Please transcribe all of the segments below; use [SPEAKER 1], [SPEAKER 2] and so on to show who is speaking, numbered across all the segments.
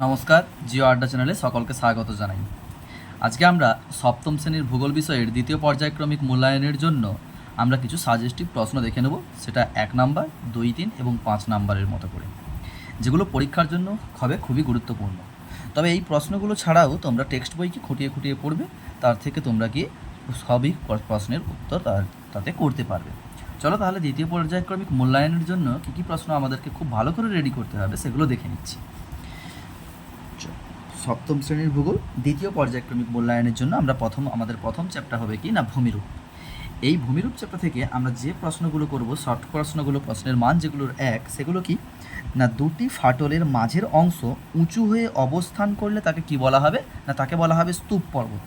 [SPEAKER 1] নমস্কার, জিও আড্ডা চ্যানেলে সকলকে স্বাগত জানাই। আজকে আমরা সপ্তম শ্রেণির ভূগোল বিষয়ের দ্বিতীয় পর্যায়ক্রমিক মূল্যায়নের জন্য আমরা কিছু সাজেস্টিভ প্রশ্ন দেখে নেব, সেটা এক নাম্বার, দুই, তিন এবং পাঁচ নাম্বারের মতো করে। যেগুলো পরীক্ষার জন্য হবে খুবই গুরুত্বপূর্ণ। তবে এই প্রশ্নগুলো ছাড়াও তোমরা টেক্সট বইকে খুঁটিয়ে খুঁটিয়ে পড়বে, তার থেকে তোমরা গিয়ে সবই প্রশ্নের উত্তর তার- তাতে করতে পারবে। চলো তাহলে দ্বিতীয় পর্যায়ক্রমিক মূল্যায়নের জন্য কী কী প্রশ্ন আমাদেরকে খুব ভালো করে রেডি করতে হবে, সেগুলো দেখে নিচ্ছি। সপ্তম শ্রেণির ভূগোল, দ্বিতীয় পর্যায়ক্রমিক মূল্যায়নের জন্য আমরা প্রথম, আমাদের প্রথম চ্যাপ্টার হবে কি? না, ভূমিরূপ। এই ভূমিরূপ চ্যাপ্টার থেকে আমরা যে প্রশ্নগুলো করব শর্ট প্রশ্নগুলো, প্রশ্নের মান যেগুলোর এক, সেগুলো কি? না, দুটি ফাটলের মাঝের অংশ উঁচু হয়ে অবস্থান করলে তাকে কি বলা হবে? না, তাকে বলা হবে স্তূপ পর্বত।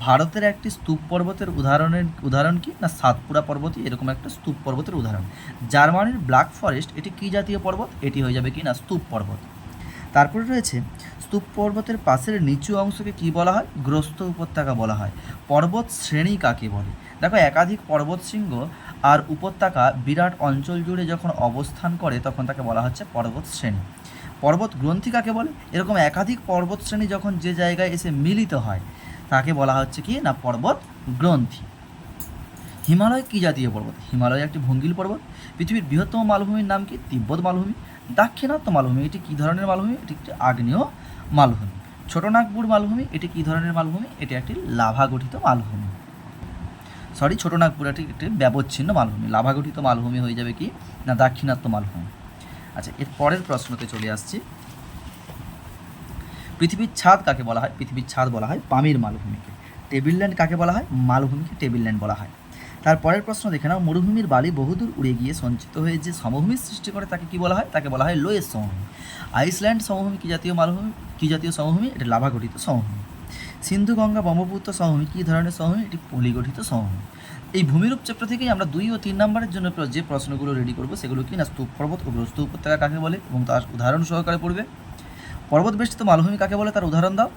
[SPEAKER 1] ভারতের একটি স্তূপ পর্বতের উদাহরণের, উদাহরণ কি? না, সাতপুরা পর্বতই এরকম একটা স্তূপ পর্বতের উদাহরণ। জার্মানির ব্ল্যাক ফরেস্ট, এটি কি জাতীয় পর্বত? এটি হয়ে যাবে কি? না, স্তূপ পর্বত। তারপরে রয়েছে, স্তূপ পর্বতের পাশের নিচু অংশকে কি বলা হয়? গ্রস্ত উপত্যকা বলা হয়। পর্বত শ্রেণি কাকে বলে? দেখো, একাধিক পর্বত শৃঙ্গ আর উপত্যকা বিরাট অঞ্চল জুড়ে যখন অবস্থান করে, তখন তাকে বলা হচ্ছে পর্বত শ্রেণি। পর্বত গ্রন্থি কাকে বলে? এরকম একাধিক পর্বত শ্রেণি যখন যে জায়গায় এসে মিলিত হয়, তাকে বলা হচ্ছে কি না, পর্বত গ্রন্থি। হিমালয় কী জাতীয় পর্বত? হিমালয় একটি ভঙ্গিল পর্বত। পৃথিবীর বৃহত্তম মালভূমির নাম কি? তিব্বত মালভূমি। দাক্ষিণাত্য মালভূমি, এটি কী ধরনের মালভূমি? এটি একটি আগ্নেয় মালভূমি। ছোটনাগপুর মালভূমি, এটি কী ধরনের মালভূমি? এটি একটি লাভা গঠিত মালভূমি। সরি ছোটনাগপুর এটি একটি ব্যবচ্ছিন্ন মালভূমি। লাভা গঠিত মালভূমি হয়ে যাবে কি? না, দাক্ষিণাত্য মালভূমি। আচ্ছা এর পরের প্রশ্নতে চলে আসছি। পৃথিবীর ছাদ কাকে বলা হয়? পৃথিবীর ছাদ বলা হয় পামির মালভূমিকে। টেবিল ল্যান্ড কাকে বলা হয়? মালভূমিকে টেবিল ল্যান্ড বলা হয়। তারপরের প্রশ্ন দেখে নাও। মরুভূমির বালি বহুদূর উড়ে গিয়ে সঞ্চিত হয়ে যে সমভূমির সৃষ্টি করে, তাকে কি বলা হয়? তাকে বলা হয় লোয়েস সমভূমি। আইসল্যান্ড সমভূমি কি জাতীয় মালভূমি? কি জাতীয় সমভূমি? এটা লাভা গঠিত সমভূমি। সিন্ধু গঙ্গা ব্রহ্মপুত্র সমভূমি, কী ধরনের সমভূমি? এটি পলিগঠিত সমভূমি। এই ভূমিরূপ চ্যাপ্টার থেকেই আমরা দুই ও তিন নম্বরের জন্য যে প্রশ্নগুলো রেডি করব, সেগুলো কি না? স্তূপ পর্বত ও গ্রস্ত উপত্যকা কাকে বলে? এবং তার উদাহরণ সহকারে পড়বে। পর্বত বেষ্টিত মালভূমি কাকে বলে? তার উদাহরণ দাও।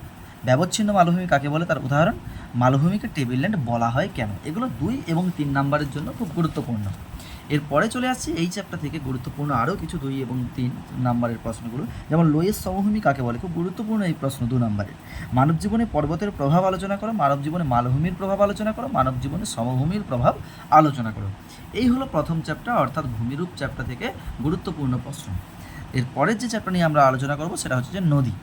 [SPEAKER 1] ব্যবচ্ছিন্ন মালভূমি কাকে বলে? তার উদাহরণ, মালভূমিকে টেবিল ল্যান্ড বলা হয় কেন? এগুলো দুই এবং তিন নাম্বারের জন্য খুব গুরুত্বপূর্ণ। এরপরে চলে আসছি এই চ্যাপ্টার থেকে গুরুত্বপূর্ণ আরও কিছু দুই এবং তিন নাম্বারের প্রশ্নগুলো। যেমন লোয়েস সমভূমি কাকে বলে? খুব গুরুত্বপূর্ণ এই প্রশ্ন দু নম্বরের। মানব জীবনে পর্বতের প্রভাব আলোচনা করো, মানব জীবনে মালভূমির প্রভাব আলোচনা করো, মানব জীবনে সমভূমির প্রভাব আলোচনা করো। এই হলো প্রথম চ্যাপ্টার অর্থাৎ ভূমিরূপ চ্যাপ্টার থেকে গুরুত্বপূর্ণ প্রশ্ন। এরপরের যে চ্যাপ্টার নিয়ে আমরা আলোচনা করব, সেটা হচ্ছে যে নদী।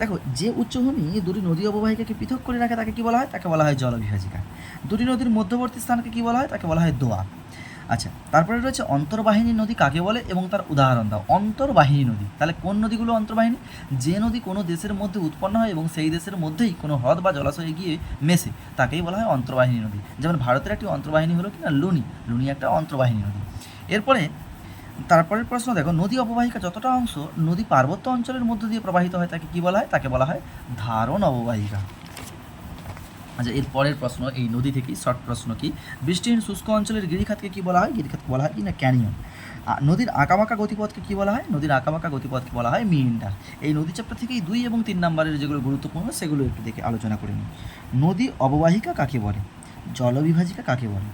[SPEAKER 1] দেখো, যে উচ্চভূমি দুটি নদী অববাহিকাকে পৃথক করে রাখে তাকে কি বলা হয়? তাকে বলা হয় জলবিভাজিকা। দুটি নদীর মধ্যবর্তী স্থানকে কি বলা হয়? তাকে বলা হয় দোয়া। আচ্ছা তারপরে রয়েছে অন্তর্বাহিনী নদী কাকে বলে এবং তার উদাহরণ দাও। অন্তর্বাহিনী নদী। তাহলে কোন নদীগুলো অন্তর্বাহিনী? যে নদী কোনো দেশের মধ্যে উৎপন্ন হয় এবং সেই দেশের মধ্যেই কোনো হ্রদ বা জলাশয়ে গিয়ে মেশে, তাকেই বলা হয় অন্তর্বাহিনী নদী। যেমন ভারতের একটি অন্তর্বাহিনী হলো কিনা? লুনি। লুনি একটা অন্তর্বাহিনী নদী। এরপরে তারপরের প্রশ্ন দেখো, নদী অববাহিকা যতটা অংশ নদী পার্বত্য অঞ্চলের মধ্য দিয়ে প্রবাহিত হয় তাকে কি বলা হয়? তাকে বলা হয় ধারণ অববাহিকা। আচ্ছা এর পরের প্রশ্ন, এই নদী থেকেই শর্ট প্রশ্ন কি? বৃষ্টিহীন শুষ্ক অঞ্চলের গিরিখাতকে কি বলা হয়? গিরিখাতকে বলা হয় কি না ক্যানিয়ন নদীর আঁকাবাঁকা গতিপথকে কি বলা হয়? নদীর আঁকাবাঁকা গতিপথকে বলা হয় মিন্ডার এই নদী চ্যাপ্টার থেকেই দুই এবং তিন নম্বরের যেগুলো গুরুত্বপূর্ণ, সেগুলো একটু দেখে আলোচনা করে নিই। নদী অববাহিকা কাকে বলে? জলবিভাজিকা কাকে বলে?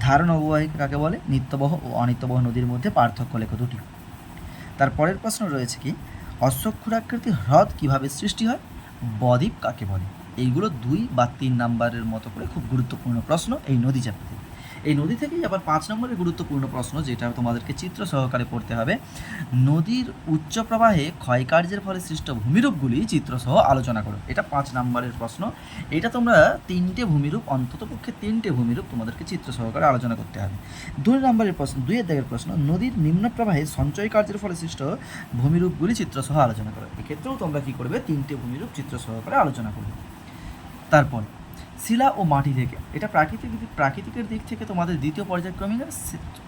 [SPEAKER 1] ধারণ অববাহিকা কাকে বলে? নিত্যবহ ও অনিত্যবহ নদীর মধ্যে পার্থক্য লেখ দুটি। তার পরের প্রশ্ন রয়েছে কি? অশ্বক্ষুরাকৃতি হ্রদ কীভাবে সৃষ্টি হয়? বদ্বীপ কাকে বলে? এইগুলো দুই বা তিন নাম্বারের মতো করে খুব গুরুত্বপূর্ণ প্রশ্ন এই নদী চ্যাপ্টার এই নদী থেকেই আবার পাঁচ নম্বরের গুরুত্বপূর্ণ প্রশ্ন, যেটা তোমাদেরকে চিত্র সহকারে পড়তে হবে। নদীর উচ্চ প্রবাহে ক্ষয়কার্যের ফলে সৃষ্ট ভূমিরূপগুলি চিত্রসহ আলোচনা করো। এটা পাঁচ নম্বরের প্রশ্ন। এটা তোমরা তিনটে ভূমিরূপ, অন্তত পক্ষে তিনটে ভূমিরূপ তোমাদেরকে চিত্র সহকারে আলোচনা করতে হবে। দুই নম্বরের প্রশ্ন দুইয়ের দাগের প্রশ্ন, নদীর নিম্ন প্রবাহে সঞ্চয় কার্যের ফলে সৃষ্ট ভূমিরূপগুলি চিত্রসহ আলোচনা করো। এক্ষেত্রেও তোমরা কী করবে? তিনটে ভূমিরূপ চিত্র সহকারে আলোচনা করবে। তারপর শিলা ও মাটি থেকে। এটা প্রাকৃতিক প্রাকৃতিকের দিক থেকে তোমাদের দ্বিতীয় পর্যায়ক্রমিকের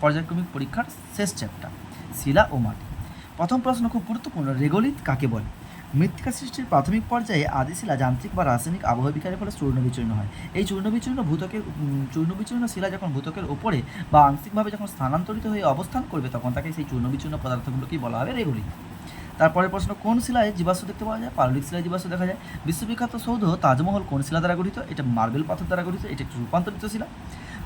[SPEAKER 1] পর্যায়ক্রমিক পরীক্ষার শেষ চ্যাপ্টার শিলা ও মাটি। প্রথম প্রশ্ন খুব গুরুত্বপূর্ণ রেগোলিত কাকে বলে? মৃত্তিকা সৃষ্টির প্রাথমিক পর্যায়ে আদিশিলা যান্ত্রিক বা রাসায়নিক আবহাওয়া বিকারের ফলে চূর্ণ বিচূর্ণ হয়। এই চূর্ণ বিচূর্ণ ভূতকের চূর্ণ বিচূর্ণ শিলা যখন ভূতকের ওপরে বা আংশিকভাবে যখন স্থানান্তরিত হয়ে অবস্থান করবে, তখন তাকে সেই চূর্ণ বিচূর্ণ পদার্থগুলোকেই বলা হবে রেগোলিত তারপরের প্রশ্ন, কোন শিলায় জীবাশ্ম দেখতে পাওয়া যায়? পাললিক শিলায় জীবাশ্ম দেখা যায়। বিশ্ববিখ্যাত সৌধ তাজমহল কোন শিলা দ্বারা গঠিত? এটা মার্বেল পাথর দ্বারা গঠিত, এটা একটি রূপান্তরিত শিলা।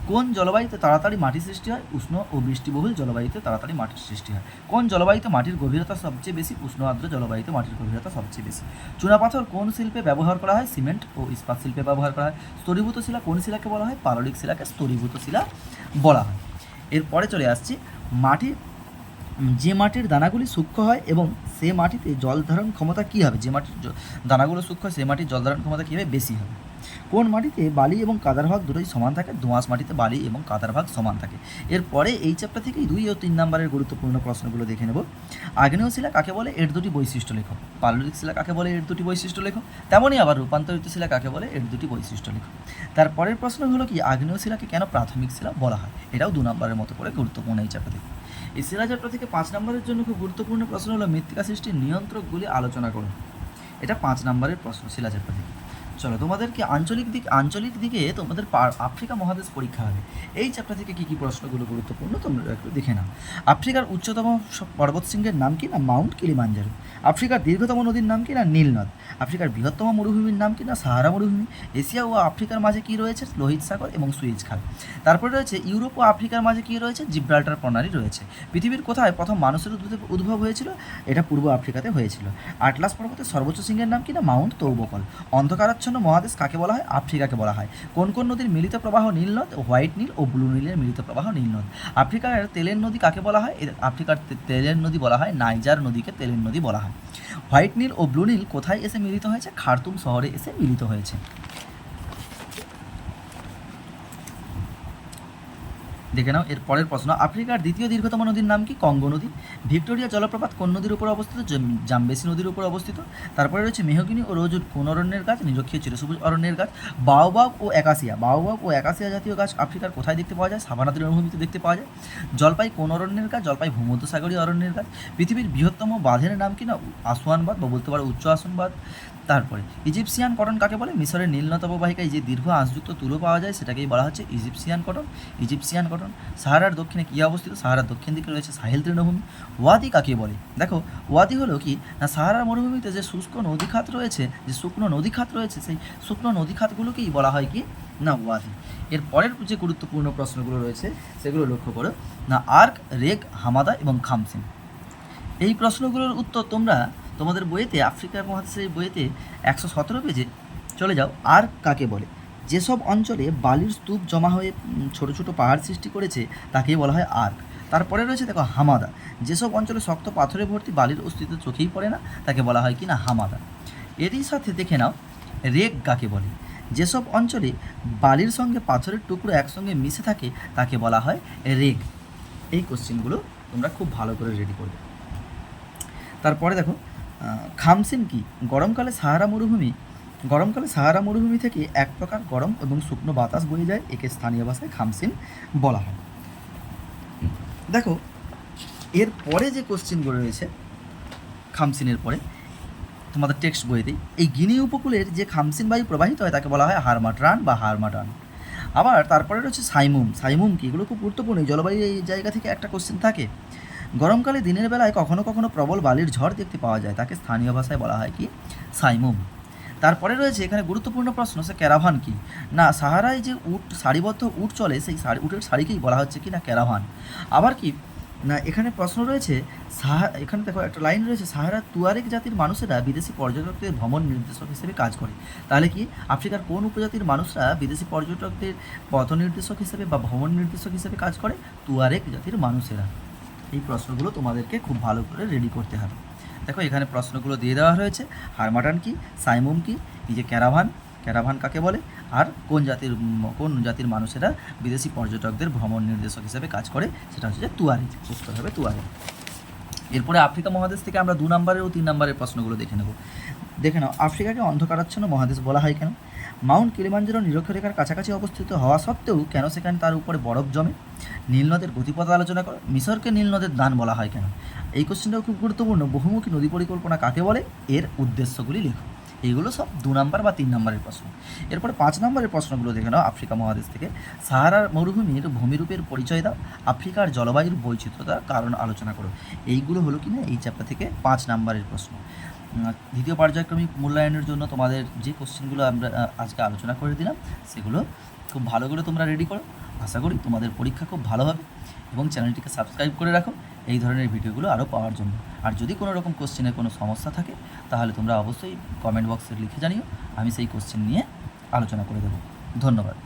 [SPEAKER 1] কোন জলবায়ুতে তাড়াতাড়ি মাটি সৃষ্টি হয়? উষ্ণ ও বৃষ্টিবহুল জলবায়ুতে তাড়াতাড়ি মাটির সৃষ্টি হয়। কোন জলবায়ুতে মাটির গভীরতা সবচেয়ে বেশি? উষ্ণ আর্দ্র জলবায়ুতে মাটির গভীরতা সবচেয়ে বেশি। চুনাপাথর কোন শিল্পে ব্যবহার করা হয়? সিমেন্ট ও ইস্পাত শিল্পে ব্যবহার করা হয়। স্তরীভূত শিলা কোন শিলাকে বলা হয়? পাললিক শিলাকে স্তরীভূত শিলা বলা হয়। এরপরে চলে আসছি, মাটির, যে মাটির দানাগুলি সূক্ষ্ম হয় এবং সে মাটিতে জল ধারণ ক্ষমতা কী হবে? যে মাটির দানাগুলো সূক্ষ্ম, সে মাটির জল ধারণ ক্ষমতা কী হবে বেশি হবে? কোন মাটিতে বালি এবং কাদার ভাগ দুটোই সমান থাকে? দোঁয়াশ মাটিতে বালি এবং কাদার ভাগ সমান থাকে। এরপরে এই চ্যাপ্টার থেকেই দুই ও তিন নম্বরের গুরুত্বপূর্ণ প্রশ্নগুলো দেখে নেব। আগ্নেয় শিলা কাকে বলে? এর দুটি বৈশিষ্ট্য লেখো। পাললিক শিলা কাকে বলে? এর দুটি বৈশিষ্ট্য লেখো। তেমনই আবার রূপান্তরিত শিলা কাকে বলে? এর দুটি বৈশিষ্ট্য লেখো। তারপরের প্রশ্ন হলো কি আগ্নেয় শিলাকে কেন প্রাথমিক শিলা বলা হয়? এটাও দু নম্বরের মতো করে গুরুত্বপূর্ণ এই চ্যাপ্টার থেকে। এই শিলা চ্যাপ্টার থেকে পাঁচ নম্বরের জন্য খুব গুরুত্বপূর্ণ প্রশ্ন হলো মৃত্তিকা সৃষ্টির নিয়ন্ত্রকগুলি আলোচনা করো এটা পাঁচ নম্বরের প্রশ্ন শিলা চ্যাপ্টার থেকে। চলো, তোমাদেরকে আঞ্চলিক দিক, আঞ্চলিক দিকে তোমাদের আফ্রিকা মহাদেশ পরীক্ষা হবে। এই চ্যাপ্টার থেকে কী কী প্রশ্নগুলো গুরুত্বপূর্ণ তোমরা একটু দেখে নাও। আফ্রিকার উচ্চতম স- পর্বতশৃঙ্গের নাম কি না? Mount Kilimanjaro. আফ্রিকার দীর্ঘতম নদীর নাম কি না? নীল নদ আফ্রিকার বৃহত্তম মরুভূমির নাম কি না? সাহারা মরুভূমি। এশিয়া ও আফ্রিকার মাঝে কি রয়েছে? লোহিত সাগর এবং সুইজ খাল। তারপরে রয়েছে ইউরোপ ও আফ্রিকার মাঝে কি রয়েছে? জিব্রাল্টার প্রণালী রয়েছে। পৃথিবীর কোথায় প্রথম মানুষের উদ্ভব হয়েছিল? এটা পূর্ব আফ্রিকাতে হয়েছিল। আটলাস পর্বতের সর্বোচ্চ শৃঙ্গের নাম কি না? Mount Toubkal. অন্ধকারাচ্ছন্ন মহাদেশ কাকে বলা হয়? আফ্রিকাকে বলা হয়। কোন কোন নদীর মিলিত প্রবাহ নীল নদ, হোয়াইট নীল ও ব্লু নীলের মিলিত প্রবাহ নীল নদ? আফ্রিকার তেলের নদী কাকে বলা হয়? আফ্রিকার তেলের নদী বলা হয়। নাইজার নদীকে তেলের নদী বলা হয়। হোয়াইট নীল ও ব্লু নীল কোথায় এসে মিলিত হয়েছে খার্তুম শহরে এসে মিলিত হয়েছে। দেখে নাও, এর পরের প্রশ্ন, আফ্রিকার দ্বিতীয় দীর্ঘতম নদীর নাম কি? কঙ্গো নদী। ভিক্টোরিয়া জলপ্রপাত কোন নদীর উপর অবস্থিত? জাম- জামবেসি নদীর উপর অবস্থিত। তারপরে রয়েছে মেহগিনি ও রোজুর কোন অরণ্যের গাছ? নিরক্ষীয় চিরসবুজ অরণ্যের গাছ। বাওবাব ও একাশিয়া বাওবাব ও একাশিয়া জাতীয় গাছ আফ্রিকার কোথায় দেখতে পাওয়া যায়? সাভানা তৃণভূমিতে দেখতে পাওয়া যায়। জলপাই কোন অরণ্যের গাছ? জলপাই ভূমধ্যসাগরীয় অরণ্যের গাছ। পৃথিবীর বৃহত্তম বাঁধের নাম কি না? আসওয়ানবাদ বা বলতে পারো উচ্চ আসনবাদ। তারপরে, ইজিপসিয়ান কটন কাকে বলে? মিশরের নীলনত অববাহিকায় যে দীর্ঘ আঁশযুক্ত তুলো পাওয়া যায়, সেটাকেই বলা হচ্ছে ইজিপসিয়ান কটন। ইজিপসিয়ান কটন, সাহারার দক্ষিণে কী অবস্থিত? সাহারার দক্ষিণ দিকে রয়েছে সাহেল তৃণভূমি। ওয়াদি কাকে বলে? দেখো, ওয়াদি হলো কি? না, সাহারার মরুভূমিতে যে শুষ্ক নদীখাত রয়েছে, যে শুকনো নদীখাত রয়েছে, সেই শুকনো নদীখাতগুলোকেই বলা হয় কি? না, ওয়াদি। এর পরের যে গুরুত্বপূর্ণ প্রশ্নগুলো রয়েছে, সেগুলো লক্ষ্য করো। না, আর্ক রেগ হামাদা এবং খামসিন এই প্রশ্নগুলোর উত্তর তোমরা তোমাদের বইয়েতে আফ্রিকা মহাদেশের বইয়েতে একশো সতেরো পেজে চলে যাও, আর কাকে বলে? যেসব অঞ্চলে বালির স্তূপ জমা হয়ে ছোট ছোট পাহাড় সৃষ্টি করেছে, তাকেই বলা হয় আর্ক। তারপরে রয়েছে দেখো হামাদা। যেসব অঞ্চলে শক্ত পাথরে ভর্তি বালির অস্তিত্ব চোখেই পড়ে না, তাকে বলা হয় কি না হামাদা। এরই সাথে দেখে নাও রেগ কাকে বলে? যেসব অঞ্চলে বালির সঙ্গে পাথরের টুকরো একসঙ্গে মিশে থাকে, তাকে বলা হয় রেগ। এই কোশ্চেনগুলো তোমরা খুব ভালো করে রেডি করবে। তারপরে দেখো খামসিন কি? গরমকালে সাহারা মরুভূমি, গরমকালে সাহারা মরুভূমি থেকে এক প্রকার গরম এবং শুকনো বাতাস বয়ে যায়, একে স্থানীয় ভাষায় খামসিন বলা হয়। দেখো, এর পরে যে কোশ্চেনগুলো রয়েছে খামসিনের পরে, তোমাদের টেক্সট বইতেই এই গিনি উপকূলের যে খামসিন বায়ু প্রবাহিত হয়, তাকে বলা হয় হারমাট্রান বা হারমাটান আবার তারপরে রয়েছে সাইমুম। সাইমুম কি? এগুলো খুব গুরুত্বপূর্ণ। জলবায়ু এই জায়গা থেকে একটা কোশ্চেন থাকে। গরমকালে দিনের বেলায় কখনো কখনো প্রবল বালির ঝড় দেখতে পাওয়া যায়, তাকে স্থানীয় ভাষায় বলা হয় কি? সাইমুম। তারপরে রয়েছে এখানে গুরুত্বপূর্ণ প্রশ্ন, সে ক্যারাভান কি? না, সাহারায় যে উট, সারিবদ্ধ উট চলে, সেই শাড়ি উটের শাড়িকেই বলা হচ্ছে কি না ক্যারাভান। আবার কি? না, এখানে প্রশ্ন রয়েছে, সাহা, এখানে দেখো একটা লাইন রয়েছে, সাহারা তুয়ারেক জাতির মানুষেরা বিদেশি পর্যটকদের ভ্রমণ নির্দেশক হিসেবে কাজ করে। তাহলে কি, আফ্রিকার কোন উপজাতির মানুষরা বিদেশি পর্যটকদের পথ নির্দেশক হিসেবে বা ভ্রমণ নির্দেশক হিসেবে কাজ করে? তুয়ারেক জাতির মানুষেরা। এই প্রশ্নগুলো তোমাদেরকে খুব ভালো করে রেডি করতে হবে। দেখো, এখানে প্রশ্নগুলো দিয়ে দেওয়া হয়েছে। হারমাটান কি? সাইমুম কি? এই যে ক্যারাভান ক্যারাভান কাকে বলে? আর কোন জাতির কোন জাতির মানুষেরা বিদেশি পর্যটকদের ভ্রমণ নির্দেশক হিসেবে কাজ করে? সেটা হচ্ছে যে তুয়ারি, উত্তর হবে তুয়ারি। এরপরে আফ্রিকা মহাদেশ থেকে আমরা দু নম্বরের ও তিন নম্বরের প্রশ্নগুলো দেখে নেব। দেখে নাও, আফ্রিকাকে অন্ধকারাচ্ছন্ন মহাদেশ বলা হয় কেন? মাউন্ট কিলিমাঞ্জারো নিরক্ষরেখার কাছাকাছি অবস্থিত হওয়া সত্ত্বেও কেন সেখানে তার উপরে বরফ জমে? নীল নদের গতিপথ আলোচনা করো। মিশরকে নীল নদের দান বলা হয় কেন? এই কোশ্চেনটাও খুব গুরুত্বপূর্ণ। বহুমুখী নদী পরিকল্পনা কাকে বলে? এর উদ্দেশ্যগুলি লেখো। এইগুলো সব দু নম্বর বা তিন নম্বরের প্রশ্ন। এরপরে পাঁচ নম্বরের প্রশ্নগুলো দেখে নাও আফ্রিকা মহাদেশ থেকে। সাহারার মরুভূমির ভূমিরূপের পরিচয় দাও। আফ্রিকার জলবায়ুর বৈচিত্র্যতার কারণ আলোচনা করো। এইগুলো হলো কি না এই চ্যাপ্টার থেকে পাঁচ নম্বরের প্রশ্ন। দ্বিতীয় পর্যায়ক্রমিক মূল্যায়নের জন্য তোমাদের যে কোশ্চেনগুলো আমরা আজকে আলোচনা করে দিলাম, সেগুলো খুব ভালো করে তোমরা রেডি করো। আশা করি তোমাদের পরীক্ষা খুব ভালো হবে এবং চ্যানেলটিকে সাবস্ক্রাইব করে রাখো এই ধরনের ভিডিওগুলো আরও পাওয়ার জন্য। আর যদি কোনো রকম কোশ্চেনে কোনো সমস্যা থাকে, তাহলে তোমরা অবশ্যই কমেন্ট বক্সে লিখে জানিও, আমি সেই কোশ্চেন নিয়ে আলোচনা করে দেবো। ধন্যবাদ।